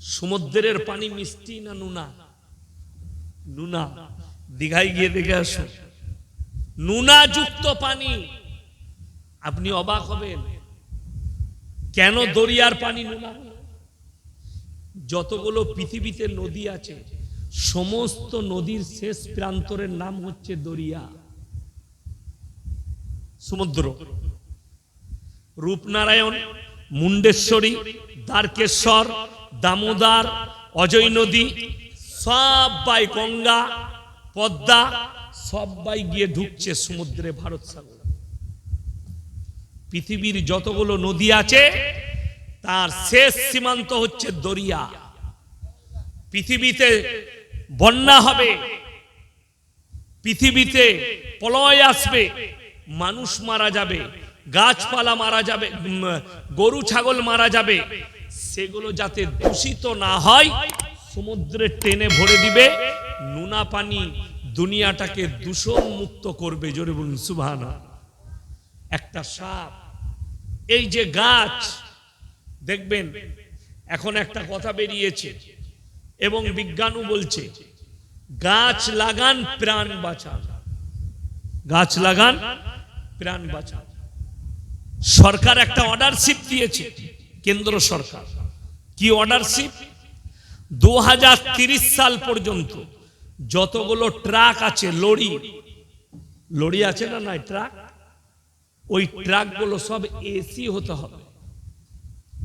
সমুদ্রের পানি মিষ্টি না নুনা? নুনা। দীঘায় গিয়ে দেখে আসুন। নুনা যুক্ত পানি। আপনি অবাক হবেন। কেন দরিয়ার পানি নুনা? যতগুলো পৃথিবীতে নদী আছে, সমস্ত নদীর শেষ প্রান্তরের নাম হচ্ছে দরিয়া। সমুদ্র। রূপনারায়ণ, মুন্ডেশ্বরী, দ্বারকেশ্বর দামোদর, অজয় নদী, সব বাই গঙ্গা, পদ্মা সবাই গিয়ে ঢুকছে সমুদ্রে ভারত সাগর। পৃথিবীর যতগুলো নদী আছে, তার শেষ সীমান্ত হচ্ছে দরিয়া। পৃথিবীতে বন্যা হবে, পৃথিবীতে প্রলয় আসবে, মানুষ মারা যাবে, গাছপালা মারা যাবে গরু, ছাগল মারা যাবে সেগুলো যাতে দূষিত না হয়, সমুদ্রে টেনে ভরে দিবে, নোনা পানি দুনিয়াটাকে দূষণ মুক্ত করবে। জোরে বলুন সুবহানা একটা সাপ, এই যে গাছ, দেখবেন, এখন একটা কথা বেরিয়েছে এবং বিজ্ঞানও বলছে, গাছ লাগান, প্রাণ বাঁচান। গাছ লাগান, প্রাণ বাঁচান। সরকার একটা অর্ডারশিপ দিয়েছে, কেন্দ্র সরকার। কি অর্ডারশিপ দু সাল পর্যন্ত যতগুলো ট্রাক আছে, লরি লরি আছে না নাই ট্রাক? ওই ট্রাকগুলো সব এসি হতে হবে।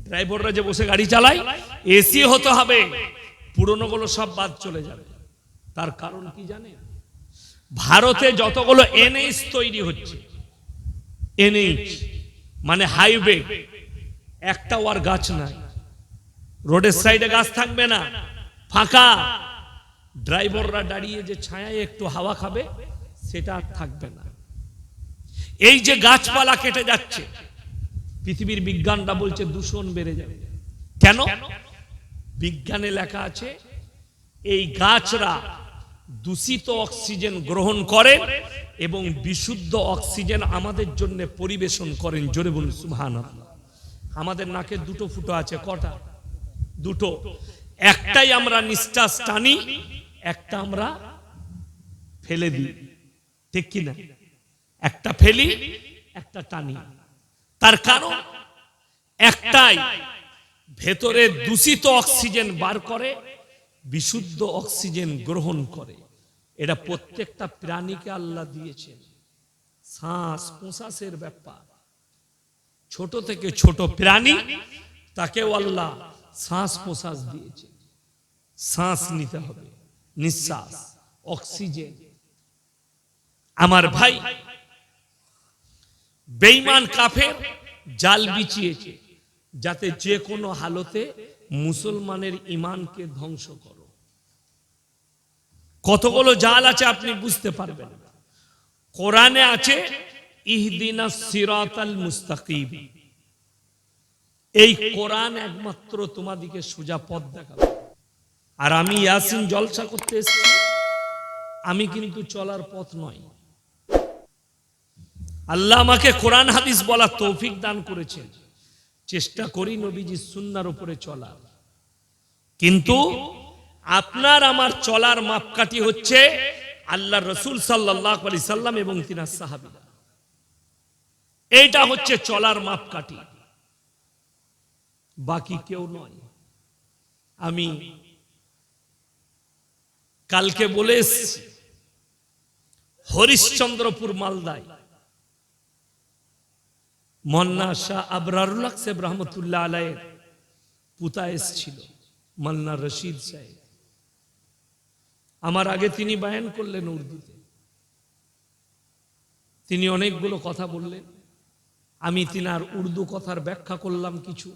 ড্রাইভাররা যে বসে গাড়ি চালায় এসি হতে হবে। পুরনোগুলো সব বাদ চলে যাবে। তার কারণ কি জানেন? ভারতে যতগুলো এনএইচ তৈরি হচ্ছে এনএইচ মানে হাইওয়ে একটা আর গাছ নাই। রোডের সাইডে গাছ থাকবে না। ফাঁকা। ড্রাইভাররা দাঁড়িয়ে যে ছায়ায় একটু হাওয়া খাবে, সেটা আর থাকবে না। এই যে গাছপালা কেটে যাচ্ছে, পৃথিবীর বিজ্ঞানটা বলছে দূষণ বেড়ে যাবে। কেন? বিজ্ঞানে লেখা আছে, এই গাছরা দূষিত অক্সিজেন গ্রহণ করেন এবং বিশুদ্ধ অক্সিজেন আমাদের জন্য পরিবেশন করেন। জোরে বলুন সুবহান আমাদের নাকে দুটো ফুটো আছে, কটা? দুটো। একটাই আমরা নিঃশ্বাস টানি একটা আমরা ফেলে দিই। ঠিক কি না একটা ফেলি, একটা টানি। তার কারণ, একটাই, ভেতরে দূষিত অক্সিজেন বার করে, বিশুদ্ধ অক্সিজেন গ্রহণ করে। এটা প্রত্যেকটা প্রাণীকে আল্লাহ দিয়েছেন। শ্বাস প্রশ্বাসের ব্যাপার। ছোট থেকে ছোট প্রাণী, তাকেও আল্লাহ শ্বাস প্রশ্বাস দিয়েছে। শ্বাস নিতে হবে। নিঃশ্বাস, অক্সিজেন। আমার ভাই বেইমান কাফের, জাল বিছিয়েছে। যাতে যে কোনো হালতে মুসলমানের ইমানকে ধ্বংস করো। কতগুলো জাল আছে আপনি বুঝতে পারবেন কোরআনে আছে, ইহদিনা সিরাতাল মুস্তাকিম। এই কোরআন একমাত্র তোমাদিকে সোজা পথ দেখাবে। আর আমি ইয়াসিন জলসা করতে এসেছি। আমি কিন্তু চলার পথ নয়। আল্লাহ আমাকে কোরআন হাদিস বলা তৌফিক দান করেছেন। চেষ্টা করি নবীজি সুন্নার উপরে চলার। কিন্তু আপনার আমার চলার মাপকাঠি হচ্ছে আল্লাহ রসুল সাল্লাহ আলি সাল্লাম এবং তিনার সাহাবিরা। এইটা হচ্ছে চলার মাপকাঠি। বাকি কেউ নয়। আমি কালকে বলে এসছি, হরিশ্চন্দ্রপুর মালদায় মন্না শাহ আবরারুল সেব রহমতুল্লাহ আলাইয়ের পুতা এসছিল, মান্না রশিদ সাহেব। আমার আগে তিনি বায়ান করলেন উর্দুতে। তিনি অনেকগুলো কথা বললেন। আমি তিনার উর্দু কথার ব্যাখ্যা করলাম কিছু।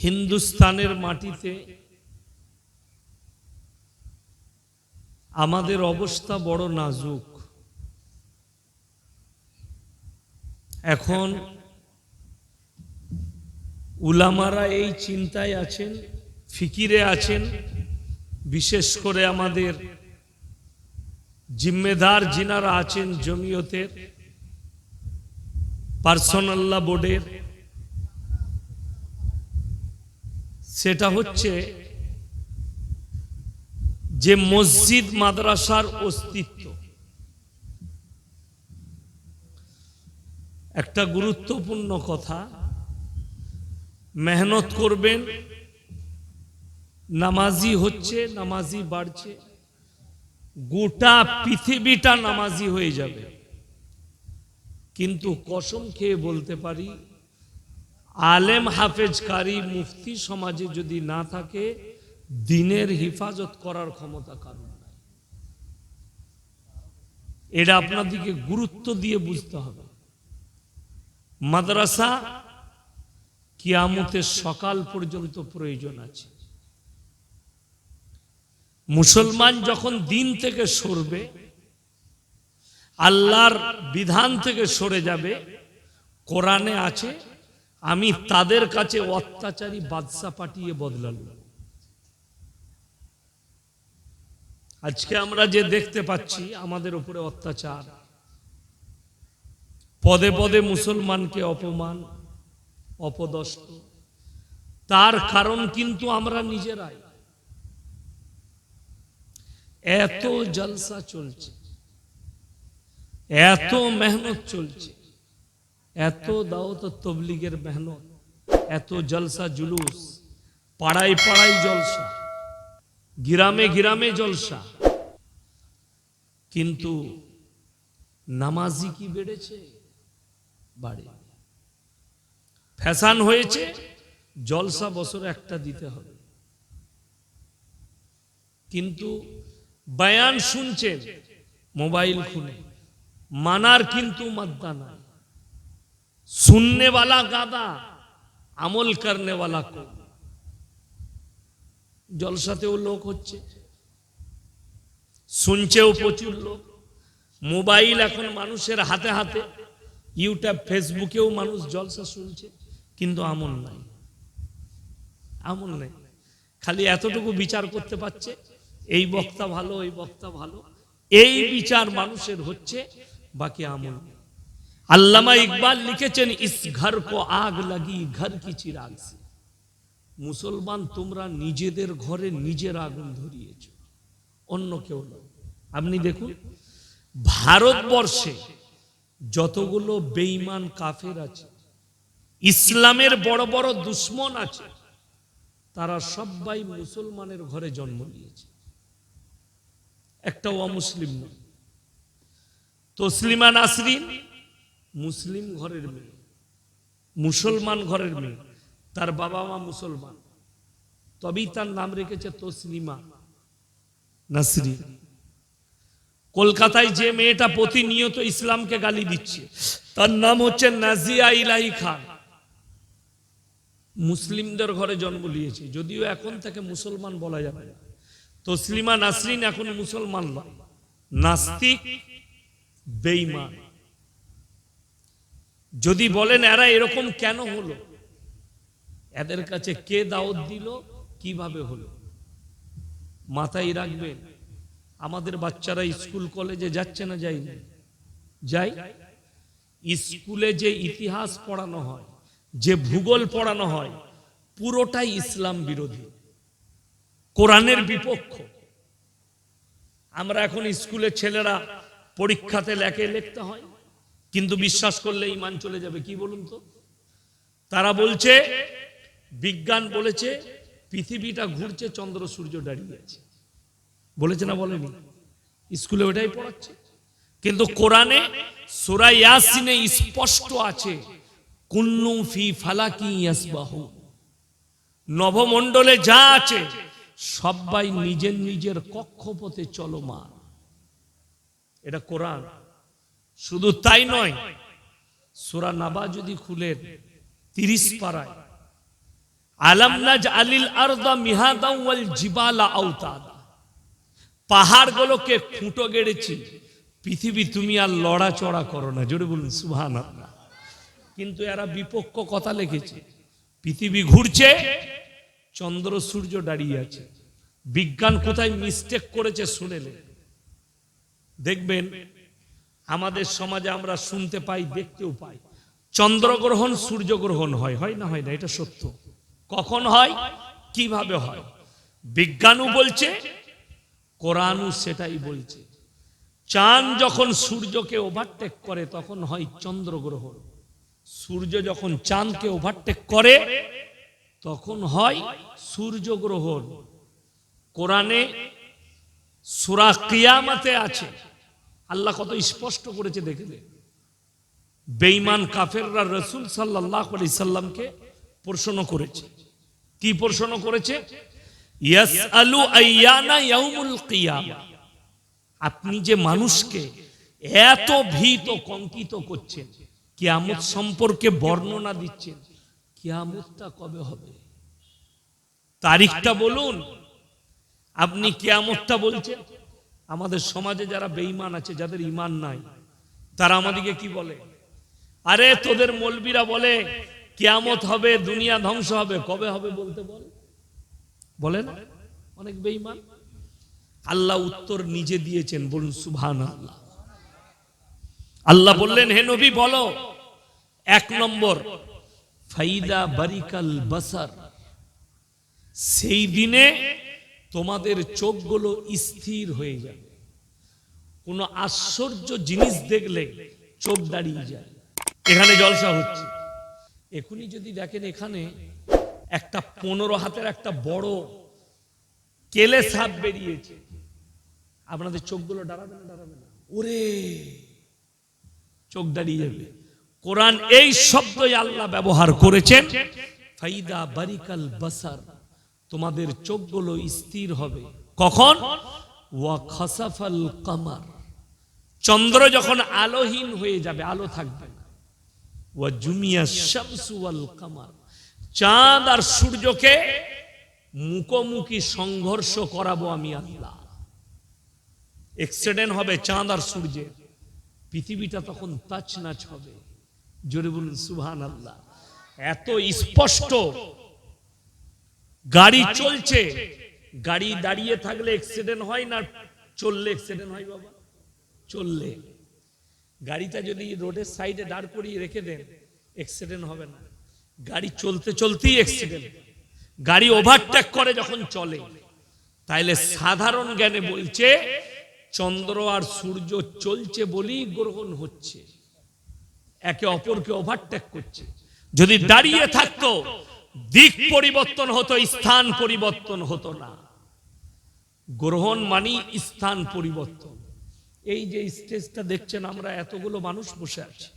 হিন্দুস্তানের মাটিতে আমাদের অবস্থা বড় নাজুক। এখন উলামারা এই চিন্তায় আছেন, ফিকিরে আছেন, বিশেষ করে আমাদের জিম্মেদার যিনারা আছেন জমিয়তের পার্সোনাল্লা বোর্ডের সেটা হচ্ছে যে মসজিদ মাদ্রাসার অস্তিত্ব। একটা গুরুত্বপূর্ণ কথা, মেহনত করবেন, নামাজি হচ্ছে, নামাজি বাড়ছে, গোটা পৃথিবীটা নামাজি হয়ে যাবে। কিন্তু কসম খেয়ে বলতে পারি আলেম হাফেজ কারি মুফতি সমাজে যদি না থাকে, দিনের হিফাজত করার ক্ষমতা কারণ নাই। এটা আপনাদেরকে গুরুত্ব দিয়ে বুঝতে হবে। মাদ্রাসা কিয়ামতের সকাল পর্যন্ত প্রয়োজন আছে। মুসলমান যখন দিন থেকে সরবে, আল্লাহর বিধান থেকে সরে যাবে, কোরআনে আছে আমি তাদের কাছে অত্যাচারী বাদশা পাঠিয়ে বদলাল আজকে আমরা যে দেখতে পাচ্ছি, আমাদের উপরে অত্যাচার। পদে পদে মুসলমানকে অপমান, অপদস্থ। তার কারণ কিন্তু আমরা নিজেরাই। এত জলসা চলছে, এত মেহনত চলছে। এত দাওত তবলিগের মেহনত, এত জলসা জুলুস, পাড়ায় পাড়ায় জলসা, গিরামে গিরামে জলসা। কিন্তু নামাজি কি বেড়েছে? বাড়ে। ফ্যাশন হয়েছে, জলসা বছর একটা দিতে হবে। কিন্তু বয়ান শুনছেন, মোবাইল খুলে মানার কিন্তু মাদ্দা নাই। सुनने वाला गादा আমল করনে वाला কো জলসাতেও লোক হচ্ছে শুনছেও প্রচুর লোক মোবাইল এখন মানুষের হাতে হাতে ইউটিউব ফেসবুকেও মানুষ জলসা শুনছে কিন্তু আমল নাই আমল নেই খালি এতটুকু বিচার করতে পারছে এই বক্তা ভালো এই বক্তা ভালো এই বিচার মানুষের হচ্ছে বাকি আমল নেই আল্লামা ইকবাল লিখেছেন, ইস ঘর কো আগ লাগি, ঘর কি চিরাগ সে। মুসলমান, তোমরা নিজেদের ঘরে নিজের আগুন ধরিয়েছ, অন্য কেউ নয়। আপনি দেখুন, ভারতবর্ষে যতগুলো বেঈমান কাফের আছে, ইসলামের বড় বড় দুশ্মন আছে, তারা সবাই মুসলমানের ঘরে জন্ম নিয়েছে। একটা অমুসলিম নয়। তসলিমা নাসরিন মুসলিম ঘরের মেয়ে, মুসলমান ঘরের মেয়ে, তার বাবা মা মুসলমান। তবেই তার নাম রেখেছে তসলিমা নাসরি। কলকাতায় যে মেয়েটা প্রতিনিয়ত ইসলামকে গালি দিচ্ছে, তার নাম হচ্ছে নাজিয়া ইলাহি খান। মুসলিমদের ঘরে জন্ম নিয়েছে, যদিও এখন তাকে মুসলমান বলা যাবে তসলিমা নাসরিন এখন মুসলমান নাস্তিক, বেঈমান। যদি বলেন এরা এরকম কেন হলো? এদের কাছে কে দাওয়াত দিল? কীভাবে হলো? মাথায় রাখবেন, আমাদের বাচ্চারা স্কুল কলেজে যাচ্ছে না যাই না যাই। স্কুলে যে ইতিহাস পড়ানো হয়, যে ভূগোল পড়ানো হয়, পুরোটাই ইসলাম বিরোধী। কোরআনের বিপক্ষ। আমরা এখন স্কুলের ছেলেরা পরীক্ষাতে লেখে লিখতে হয়। কিন্তু বিশ্বাস করলে ইমান চলে যাবে, কি বলুন তো? তারা বলছে, বিজ্ঞান বলেছে, পৃথিবীটা ঘুরছে, চন্দ্র, সূর্য দাঁড়িয়ে আছে। বলেছে না বলেনি? স্কুলে ওটাই পড়াচ্ছে। কিন্তু কোরআনে সূরা ইয়াসিনে স্পষ্ট আছে, কুল্লু ফি ফালাকি ইয়াসবাহু। নভমণ্ডলে যা আছে সবাই নিজের নিজের কক্ষপথে চলমান। এটা কোরআন। শুধু তাই নয়, সুরা নাবা যদি খুলেন তিরিশ পাড়ায়, আলাম নাজ আলিল আরদা মিহাদা ওয়াল জিবালা আওতাদা। পাহাড়গুলোকে খুঁটো গেড়েছি, পৃথিবী তুমি আর লড়াচড়া করো না, জোরে বলুন সুবহান কিন্তু এরা বিপক্ষ কথা লিখেছে, পৃথিবী ঘুরছে, চন্দ্র সূর্য দাঁড়িয়ে আছে। বিজ্ঞান কোথায় মিস্টেক করেছে শুনেলে? দেখবেন আমাদের সমাজে আমরা শুনতে পাই, দেখতেও পাই। চন্দ্রগ্রহণ সূর্যগ্রহণ হয় হয় না হয় না, এটা সত্য। কখন হয়? কীভাবে হয়? বিজ্ঞানও বলছে, কোরআনও সেটাই বলছে। চাঁদ যখন সূর্যকে ওভারটেক করে, তখন হয় চন্দ্রগ্রহণ। সূর্য যখন চাঁদকে ওভারটেক করে, তখন হয় সূর্যগ্রহণ। কোরআনে সুরা কিয়ামাতে আছে আল্লাহ কত স্পষ্ট করেছে দেখলে। বেঈমান কাফেররা রসুল সাল্লাহ আলি সাল্লামকে প্রশ্ন করেছে। কি প্রশ্ন করেছে? আপনি যে মানুষকে এত ভীত কঙ্কিত করছেন, কিয়ামত সম্পর্কে বর্ণনা দিচ্ছেন, কিয়ামতটা কবে হবে? তারিখটা বলুন। আপনি কিয়ামতটা বলছেন? আমাদের সমাজে যারা বেঈমান আছে, যাদের ইমান নাই, তারা আমাদেরকে কি বলে? আরে তোদের মলবিরা বলে, কিয়ামত হবে, দুনিয়া ধ্বংস হবে, কবে হবে বলতে বল? বলে না? অনেক বেঈমান। আল্লাহ উত্তর নিজে দিয়েছেন, বলুন সুবহান আল্লাহ আল্লাহ বললেন, হে নবী বলো, এক নম্বর, ফাইদা বারিকাল বাসার। সেই দিনে তোমাদের চোখগুলো স্থির হয়ে যায় কোনো আশ্চর্য জিনিস দেখলে চোখ দাঁড়িয়ে যায়। এখানে জলসা হচ্ছে। এখনই যদি দেখেন এখানে একটা পনেরো হাতের একটা বড় কেলে সাপ বেরিয়েছে। আপনাদের চোখগুলো দাঁড়াবে না দাঁড়াবে না। ওরে! চোখ দাঁড়িয়ে যাবে। কোরআন এই শব্দই আল্লাহ ব্যবহার করেছেন, ফাইদা বারিকাল বাসার। তোমাদের চোখগুলো স্থির হবে। কখন? ওয়া কামার। চন্দ্র যখন আলোহীন হয়ে যাবে, আলো থাকবে। ওয়াল কামার। চাঁদ আর সূর্যকে মুখোমুখি সংঘর্ষ করাবো আমি আল্লাহ। এক্সিডেন্ট হবে চাঁদ আর সূর্যের। পৃথিবীটা তখন তাচনাচ হবে। জোরে বলুন সুবহান আল্লাহ এত স্পষ্ট গাড়ি চলছে। গাড়ি দাঁড়িয়ে থাকলে অ্যাক্সিডেন্ট হয় না চললে অ্যাক্সিডেন্ট হয় বাবা চললে। গাড়িটা যদি রোডের সাইডে দাঁড় করিয়ে রেখে দেন অ্যাক্সিডেন্ট হবে না। গাড়ি চলতে চলতেই অ্যাক্সিডেন্ট গাড়ি ওভারটেক করে যখন চলে তাইলে সাধারণ জ্ঞানে বলছে চন্দ্র আর সূর্য চলছে বলেই গ্রহণ হচ্ছে। একে অপরকে ওভারটেক করছে। যদি দাঁড়িয়ে থাকতো দিক পরিবর্তন হতো, স্থান পরিবর্তন হতো না। গ্রহণ মানি স্থান পরিবর্তন। এই যে স্টেজটা দেখছেন আমরা, এতগুলো মানুষ বসে আছি।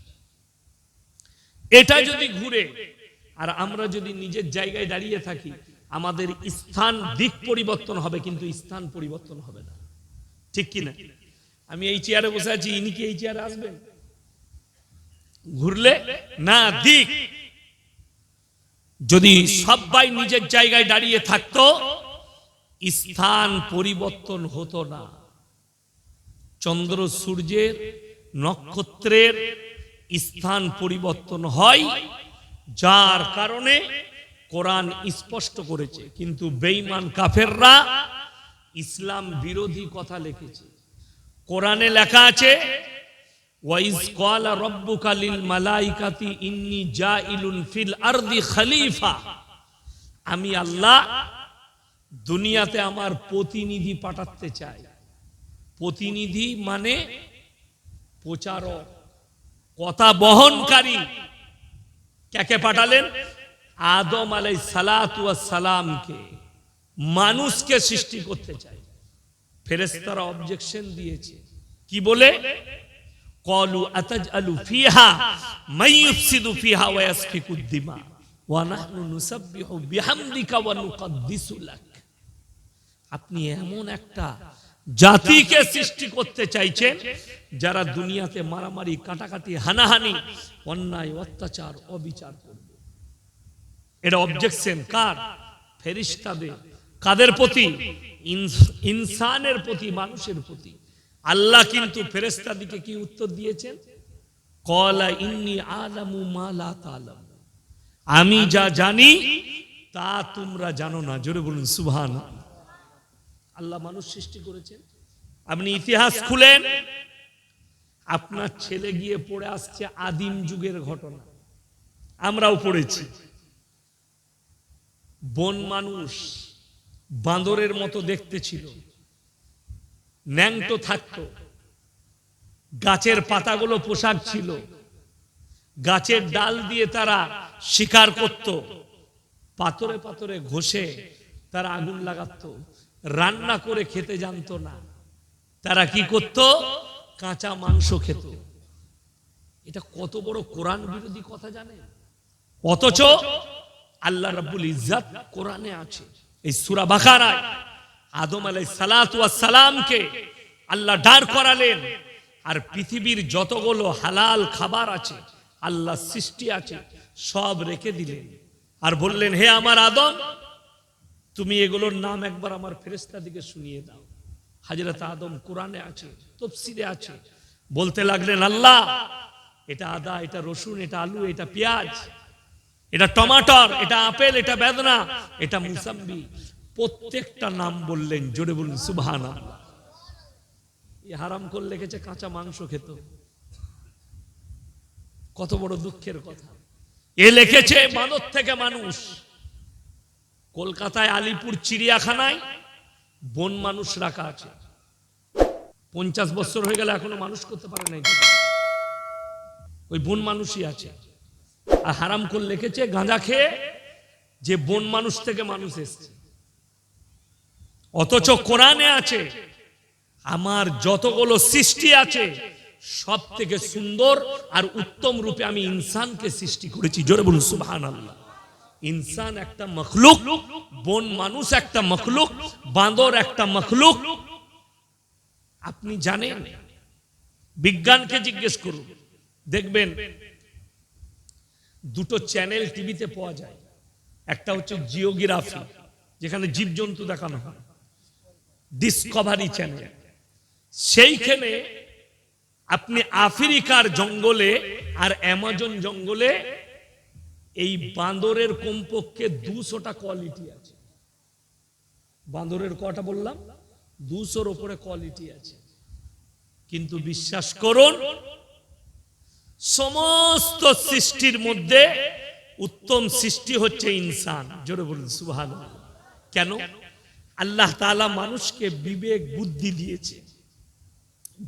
এটা যদি ঘুরে, আর আমরা যদি নিজের জায়গায় দাঁড়িয়ে থাকি, আমাদের স্থান দিক পরিবর্তন হবে, কিন্তু স্থান পরিবর্তন হবে না। ঠিক কি না? আমি এই চেয়ারে বসে আছি, ইনি কি এই চেয়ারে আসবেন? ঘুরলে? না, দিক যদি সবাই নিজের জায়গায় দাঁড়িয়ে থাকতো, স্থান পরিবর্তন হতো না। চন্দ্র সূর্যের নক্ষত্রের স্থান পরিবর্তন হয়, যার কারণে কোরআন স্পষ্ট করেছে। কিন্তু বেঈমান কাফেররা ইসলাম বিরোধী কথা লিখেছে। কোরআনে লেখা আছে ওয়াইজ ক্বালা রাব্বুকা লিল মালাইকাতি ইন্নী জাইলুন ফিল আরদি খলিফা। আমি আল্লাহ দুনিয়াতে আমার প্রতিনিধি পাঠাতে চাই। প্রতিনিধি মানে প্রচারক, কথা বহনকারী। কাকে পাঠালেন? আদম আলাই সালামকে, মানুষকে সৃষ্টি করতে চাই। ফেরেস্তারা অবজেকশন দিয়েছে। কি বলে? আতাজআলু ফিহা মান ইউফসিদু ফিহা ওয়া ইয়াসফিকু দিমা ওয়া নাহনু নুসাব্বিহু বিহামদিকা ওয়া আপনি এমন একটা জাতিকে সৃষ্টি করতে চাইছেন, যারা দুনিয়াতে মারামারি, কাটাকাটি, হানাহানি, অন্যায়, অত্যাচার, অবিচার করবে। এটা অবজেকশন কার? ফেরিস্তাদের। কাদের প্রতি? ইনস- ইনসানের প্রতি, মানুষের প্রতি। আল্লাহ কিন্তু ফেরেস্তাদিকে কি উত্তর দিয়েছেন? কলা ইন্নি আলামু মা লা তালাম। আমি যা জানি, তা তোমরা জানো না। জোরে বলুন সুবহান আল্লাহ মানুষ সৃষ্টি করেছেন। আপনি ইতিহাস খুলেন। আপনার ছেলে গিয়ে পড়ে আসছে আদিম যুগের ঘটনা। আমরাও পড়েছি। বন মানুষ বাঁদরের মতো দেখতে ছিল। ন্যাংটো থাকতো। গাছের পাতাগুলো পোশাক ছিল। গাছের ডাল দিয়ে তারা শিকার করত। পাথরে পাথরে ঘষে তারা আগুন লাগাতো। রান্না করে খেতে জানতো না। তারা কি করত? কাঁচা মাংস খেত। এটা কত বড় কোরআন বিরোধী কথা জানে অথচ আল্লাহ রাব্বুল ইজ্জাত কোরআনে আছে। এই সুরা বাকারায় আদম আলাই সালাতু সালামকে আল্লাহ ডার করালেন। আর পৃথিবীর যতগুলো হালাল খাবার আছে আল্লাহ সৃষ্টি আছে, সব রেখে দিলেন। আর বললেন, হে আমার আদম, তুমি এগুলোর নাম একবার আমার ফেরেস্তা দিকে শুনিয়ে দাও। হাজরত আদম কোরআনে আছে তফসিরে আছে। বলতে লাগলেন, আল্লাহ, এটা আদা, এটা রসুন, এটা আলু, এটা পেঁয়াজ, এটা টমাটর, এটা আপেল, এটা বেদনা, এটা মুসাম্বি প্রত্যেকটা নাম বললেন, জোরে বলুন সুবহান হারাম করে লিখেছে কাঁচা মাংস খেত। কত বড় দুঃখের কথা। এ লিখেছে বাঁদর থেকে মানুষ। কলকাতায় আলিপুর চিড়িয়াখানায় বন মানুষ রাখা আছে। পঞ্চাশ বছর হয়ে গেলে এখনও মানুষ করতে পারে নাই। ওই বন মানুষই আছে। আর হারাম করে লিখেছে গাঁজা খেয়ে যে বন মানুষ থেকে মানুষ এসছে। অথচ কোরআনে আছে, আমার যতগুলো সৃষ্টি আছে সব থেকে সুন্দর আর উত্তম রূপে আমি ইনসানকে সৃষ্টি করেছি। জোরে বলুন সুবহান আল্লাহ ইনসান একটা মখলুক, বন মানুষ একটা মখলুক, বাঁদর একটা মখলুক। আপনি জানেন, বিজ্ঞানকে জিজ্ঞেস করুন, দেখবেন দুটো চ্যানেল টিভিতে পাওয়া যায়। একটা হচ্ছে জিওগ্রাফি, যেখানে জীবজন্তু দেখানো হয়। ডিসকভারি চ্যানেল সেইখানে আপনি আফ্রিকার জঙ্গলে আর অ্যামাজন জঙ্গলে এই বাঁদরের কমপক্ষে দুশোটা কোয়ালিটি আছে। বাঁদরের কটা বললাম? দুশোর ওপরে কোয়ালিটি আছে। কিন্তু বিশ্বাস করুন, সমস্ত সৃষ্টির মধ্যে উত্তম সৃষ্টি হচ্ছে ইনসান। জোরে বলুন সুবহান কেন? আল্লাহ তালা মানুষকে বিবেক, বুদ্ধি দিয়েছে,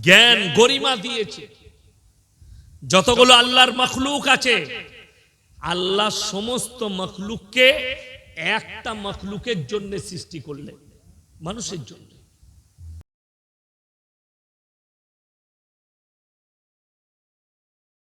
জ্ঞান, গরিমা দিয়েছে। যতগুলো আল্লাহর মখলুক আছে, আল্লাহ সমস্ত মখলুককে একটা মখলুকের জন্য সৃষ্টি করলেন, মানুষের জন্য।